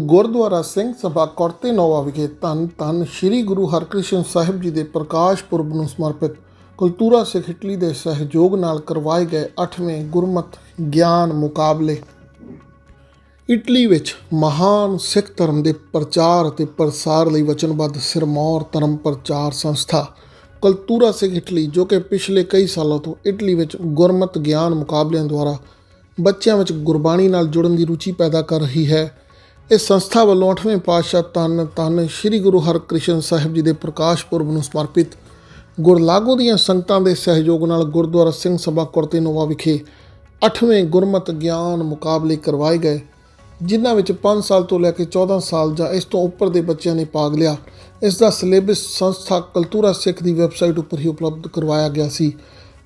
ਗੁਰਦੁਆਰਾ ਸਿੰਘ ਸਭਾ ਕੁੜਤੇ ਨੋਵਾ ਵਿਖੇ ਧੰਨ ਧੰਨ ਸ੍ਰੀ ਗੁਰੂ ਹਰਕ੍ਰਿਸ਼ਨ ਸਾਹਿਬ ਜੀ ਦੇ ਪ੍ਰਕਾਸ਼ ਪੁਰਬ ਨੂੰ ਸਮਰਪਿਤ ਕੁਲਤੂਰਾ ਸਿੱਖ ਇਟਲੀ ਦੇ ਸਹਿਯੋਗ ਨਾਲ ਕਰਵਾਏ ਗਏ 8ਵੇਂ ਗੁਰਮਤ ਗਿਆਨ ਮੁਕਾਬਲੇ। ਇਟਲੀ ਵਿੱਚ ਮਹਾਨ ਸਿੱਖ ਧਰਮ ਦੇ ਪ੍ਰਚਾਰ ਅਤੇ ਪ੍ਰਸਾਰ ਲਈ ਵਚਨਬੱਧ ਸਿਰਮੌਰ ਧਰਮ ਪ੍ਰਚਾਰ ਸੰਸਥਾ ਕਲਤੂਰਾ ਸਿੱਖ ਇਟਲੀ, ਜੋ ਕਿ ਪਿਛਲੇ ਕਈ ਸਾਲਾਂ ਤੋਂ ਇਟਲੀ ਵਿੱਚ ਗੁਰਮਤ ਗਿਆਨ ਮੁਕਾਬਲਿਆਂ ਦੁਆਰਾ ਬੱਚਿਆਂ ਵਿੱਚ ਗੁਰਬਾਣੀ ਨਾਲ ਜੁੜਨ ਦੀ ਰੁਚੀ ਪੈਦਾ ਕਰ ਰਹੀ ਹੈ। ਇਸ ਸੰਸਥਾ ਵੱਲੋਂ 8ਵੇਂ ਪਾਤਸ਼ਾਹ ਧੰਨ ਧੰਨ ਸ੍ਰੀ ਗੁਰੂ ਹਰਕ੍ਰਿਸ਼ਨ ਸਾਹਿਬ ਜੀ ਦੇ ਪ੍ਰਕਾਸ਼ ਪੁਰਬ ਨੂੰ ਸਮਰਪਿਤ ਗੁਰਲਾਗੋ ਦੀਆਂ ਸੰਗਤਾਂ ਦੇ ਸਹਿਯੋਗ ਨਾਲ ਗੁਰਦੁਆਰਾ ਸਿੰਘ ਸਭਾ ਕੁਰਤੇ ਨੋਵਾ ਵਿਖੇ 8ਵੇਂ ਗੁਰਮਤ ਗਿਆਨ ਮੁਕਾਬਲੇ ਕਰਵਾਏ ਗਏ, ਜਿਨ੍ਹਾਂ ਵਿੱਚ 5 ਸਾਲ ਤੋਂ ਲੈ ਕੇ 14 ਸਾਲ ਜਾਂ ਇਸ ਤੋਂ ਉੱਪਰ ਦੇ ਬੱਚਿਆਂ ਨੇ ਭਾਗ ਲਿਆ। ਇਸ ਦਾ ਸਿਲੇਬਸ ਸੰਸਥਾ ਕਲਤੂਰਾ ਸਿੱਖ ਦੀ ਵੈਬਸਾਈਟ ਉੱਪਰ ਹੀ ਉਪਲਬਧ ਕਰਵਾਇਆ ਗਿਆ ਸੀ।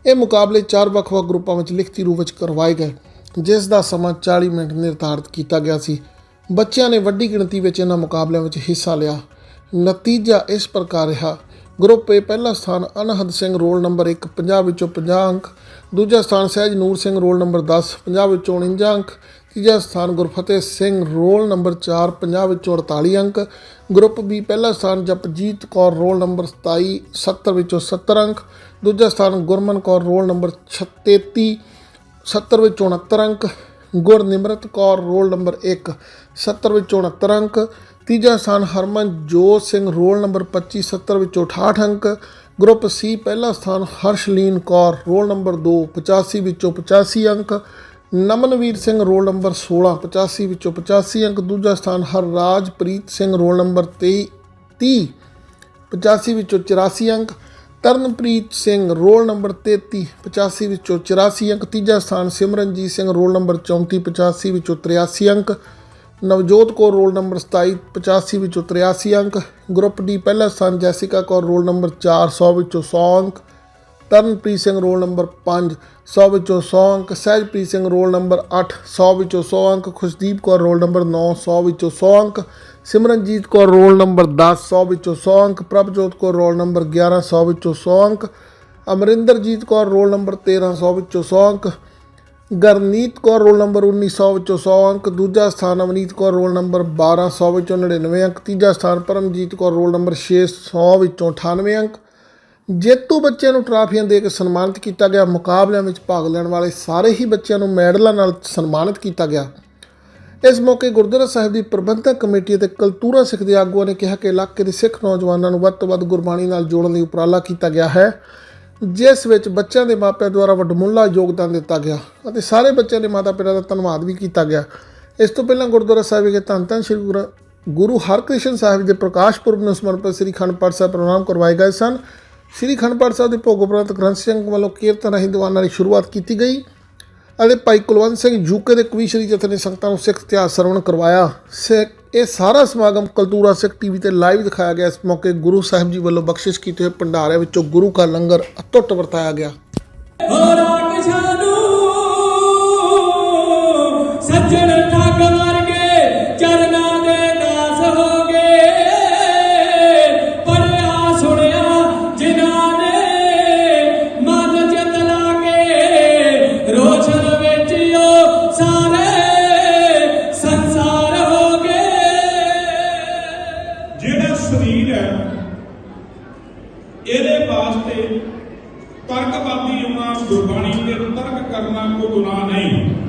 ਇਹ ਮੁਕਾਬਲੇ ਚਾਰ ਵੱਖ-ਵੱਖ ਗਰੁੱਪਾਂ ਵਿੱਚ ਲਿਖਤੀ ਰੂਪ ਵਿੱਚ ਕਰਵਾਏ ਗਏ, ਜਿਸ ਦਾ ਸਮਾਂ 40 ਮਿੰਟ ਨਿਰਧਾਰਤ ਕੀਤਾ ਗਿਆ ਸੀ। ਬੱਚਿਆਂ ਨੇ ਵੱਡੀ ਗਿਣਤੀ ਵਿੱਚ ਇਹਨਾਂ ਮੁਕਾਬਲਿਆਂ ਵਿੱਚ ਹਿੱਸਾ ਲਿਆ। ਨਤੀਜਾ ਇਸ ਪ੍ਰਕਾਰ ਰਿਹਾ। ਗਰੁੱਪ ਏ ਪਹਿਲਾ ਸਥਾਨ ਅਨਹਦ ਸਿੰਘ ਰੋਲ ਨੰਬਰ 1 50 ਵਿੱਚੋਂ 50 ਅੰਕ। ਦੂਜਾ ਸਥਾਨ ਸਹਿਜ ਨੂਰ ਸਿੰਘ ਰੋਲ ਨੰਬਰ 10 50 ਵਿੱਚੋਂ 49 ਅੰਕ। ਤੀਜਾ ਸਥਾਨ ਗੁਰਫਤਿਹ ਸਿੰਘ ਰੋਲ ਨੰਬਰ 4 50 ਵਿੱਚੋਂ 48 ਅੰਕ। ਗਰੁੱਪ ਬੀ ਪਹਿਲਾ ਸਥਾਨ ਜਪਜੀਤ ਕੌਰ ਰੋਲ ਨੰਬਰ 27 70 ਵਿੱਚੋਂ 70 ਅੰਕ। ਦੂਜਾ ਸਥਾਨ ਗੁਰਮਨ ਕੌਰ ਰੋਲ ਨੰਬਰ 36 70 ਵਿੱਚੋਂ 69 ਅੰਕ। ਗੁਰਨਿਮਰਤ ਕੌਰ, ਰੋਲ ਨੰਬਰ 1 70 ਵਿੱਚੋਂ 69 ਅੰਕ। ਤੀਜਾ ਸਥਾਨ ਹਰਮਨਜੋਤ ਸਿੰਘ, ਰੋਲ ਨੰਬਰ 25 70 ਵਿੱਚੋਂ 68 ਅੰਕ। ਗਰੁੱਪ ਸੀ ਪਹਿਲਾ ਸਥਾਨ ਹਰਸ਼ਲੀਨ ਕੌਰ, ਰੋਲ ਨੰਬਰ 2 85 ਵਿੱਚੋਂ 85 ਅੰਕ। ਨਮਨਵੀਰ ਸਿੰਘ, ਰੋਲ ਨੰਬਰ 16 85 ਵਿੱਚੋਂ 85 ਅੰਕ। ਦੂਜਾ ਸਥਾਨ ਹਰਰਾਜਪ੍ਰੀਤ ਸਿੰਘ, ਰੋਲ ਨੰਬਰ 23 30 85 ਵਿੱਚੋਂ 84 ਅੰਕ। ਤਰਨਪ੍ਰੀਤ ਸਿੰਘ, ਰੋਲ ਨੰਬਰ 33 85 ਵਿੱਚੋਂ 84 ਅੰਕ, ਤੀਜਾ ਸਥਾਨ ਸਿਮਰਨਜੀਤ ਸਿੰਘ, ਰੋਲ ਨੰਬਰ 34 85 ਵਿੱਚੋਂ 83 ਅੰਕ, ਨਵਜੋਤ ਕੌਰ ਰੋਲ ਨੰਬਰ 27 85 ਵਿੱਚੋਂ 83 ਅੰਕ, ਗਰੁੱਪ ਡੀ ਪਹਿਲਾ ਸਥਾਨ ਜੈਸਿਕਾ ਕੌਰ ਰੋਲ ਨੰਬਰ 4 100 ਵਿੱਚੋਂ 100 ਅੰਕ ਤਰਨਪ੍ਰੀਤ ਸਿੰਘ ਰੋਲ ਨੰਬਰ 5 100 ਵਿੱਚੋਂ 100 ਅੰਕ, ਸਹਿਜਪ੍ਰੀਤ ਸਿੰਘ ਰੋਲ ਨੰਬਰ 8 100 ਵਿੱਚੋਂ 100 ਅੰਕ, ਖੁਸ਼ਦੀਪ ਕੌਰ ਰੋਲ ਨੰਬਰ 9 100 ਵਿੱਚੋਂ 100 ਅੰਕ, ਸਿਮਰਨਜੀਤ ਕੌਰ ਰੋਲ ਨੰਬਰ 10 100 ਵਿੱਚੋਂ 100 ਅੰਕ, ਪ੍ਰਭਜੋਤ ਕੌਰ ਰੋਲ ਨੰਬਰ 11 100 ਵਿੱਚੋਂ 100 ਅੰਕ, ਅਮਰਿੰਦਰਜੀਤ ਕੌਰ ਰੋਲ ਨੰਬਰ 13 100 ਵਿੱਚੋਂ 100 ਅੰਕ, ਗਰਨੀਤ ਕੌਰ ਰੋਲ ਨੰਬਰ 1900 ਵਿੱਚੋਂ 100 ਅੰਕ, ਦੂਜਾ ਸਥਾਨ ਅਵਨੀਤ ਕੌਰ ਰੋਲ ਨੰਬਰ 1200 ਵਿੱਚੋਂ 99 ਅੰਕ, ਤੀਜਾ ਸਥਾਨ ਪਰਮਜੀਤ ਕੌਰ ਰੋਲ ਨੰਬਰ 600 ਵਿੱਚੋਂ 98 ਅੰਕ ਜੇਤੂ ਬੱਚਿਆਂ ਨੂੰ ਟਰਾਫੀਆਂ ਦੇ ਕੇ ਸਨਮਾਨਿਤ ਕੀਤਾ ਗਿਆ, ਮੁਕਾਬਲਿਆਂ ਵਿੱਚ ਭਾਗ ਲੈਣ ਵਾਲੇ ਸਾਰੇ ਹੀ ਬੱਚਿਆਂ ਨੂੰ ਮੈਡਲਾਂ ਨਾਲ ਸਨਮਾਨਿਤ ਕੀਤਾ ਗਿਆ। ਇਸ ਮੌਕੇ ਗੁਰਦੁਆਰਾ ਸਾਹਿਬ ਦੀ ਪ੍ਰਬੰਧਕ ਕਮੇਟੀ ਅਤੇ ਕਲਤੂਰਾ ਸਿੱਖ ਦੇ ਆਗੂਆਂ ਨੇ ਕਿਹਾ ਕਿ ਇਲਾਕੇ ਦੇ ਸਿੱਖ ਨੌਜਵਾਨਾਂ ਨੂੰ ਵੱਧ ਤੋਂ ਵੱਧ ਗੁਰਬਾਣੀ ਨਾਲ ਜੋੜਨ ਲਈ ਉਪਰਾਲਾ ਕੀਤਾ ਗਿਆ ਹੈ, ਜਿਸ ਵਿੱਚ ਬੱਚਿਆਂ ਦੇ ਮਾਪਿਆਂ ਦੁਆਰਾ ਵੱਡਮੁੱਲਾ ਯੋਗਦਾਨ ਦਿੱਤਾ ਗਿਆ ਅਤੇ ਸਾਰੇ ਬੱਚਿਆਂ ਦੇ ਮਾਤਾ-ਪਿਤਾ ਦਾ ਧੰਨਵਾਦ ਵੀ ਕੀਤਾ ਗਿਆ। ਇਸ ਤੋਂ ਪਹਿਲਾਂ ਗੁਰਦੁਆਰਾ ਸਾਹਿਬ ਵਿਖੇ ਧੰਨ ਧੰਨ ਸ੍ਰੀ ਗੁਰੂ ਗੁਰੂ ਹਰਕ੍ਰਿਸ਼ਨ ਸਾਹਿਬ ਦੇ ਪ੍ਰਕਾਸ਼ ਪੁਰਬ ਨੂੰ ਸਮਰਪਿਤ ਸ੍ਰੀ ਅਖੰਡ ਪਾਠ ਸਾਹਿਬ ਪ੍ਰੋਗਰਾਮ ਕਰਵਾਏ ਗਏ ਸਨ। ਸ੍ਰੀ ਅਖੰਡ ਪਾਠ ਸਾਹਿਬ ਦੇ ਭੋਗ ਉਪਰੰਤ ਗ੍ਰੰਥ ਸਿੰਘ ਵੱਲੋਂ ਕੀਰਤਨ ਰਾਹੀਂ ਦੀਵਾਨਾਂ ਦੀ ਸ਼ੁਰੂਆਤ ਕੀਤੀ ਗਈ ਅਤੇ ਭਾਈ ਕੁਲਵੰਤ ਸਿੰਘ ਯੂਕੇ ਦੇ ਕਵੀਸ਼ਰੀ ਜਥੇ ਨੇ ਸੰਗਤਾਂ ਨੂੰ ਸਿੱਖ ਇਤਿਹਾਸ ਸਰਵਣ ਕਰਵਾਇਆ। ਸਿੱਖ, ਇਹ ਸਾਰਾ ਸਮਾਗਮ ਕਲਤੂਰਾ ਸਿੱਖ ਟੀਵੀ ਤੇ ਲਾਈਵ ਦਿਖਾਇਆ ਗਿਆ। ਇਸ ਮੌਕੇ ਗੁਰੂ ਸਾਹਿਬ ਜੀ ਵੱਲੋਂ ਬਖਸ਼ਿਸ਼ ਕੀਤੇ ਹੋਏ ਭੰਡਾਰੇ ਵਿੱਚੋਂ ਗੁਰੂ ਕਾ ਲੰਗਰ ਅਤੁੱਟ ਵਰਤਾਇਆ ਗਿਆ। ਇਹਦੇ ਵਾਸਤੇ ਤਰਕਵਾਦੀ ਹੋਣਾ ਗੁਰਬਾਣੀ ਤੇ ਤਰਕ ਕਰਨਾ ਕੋ ਗੁਨਾਹ ਨਹੀਂ।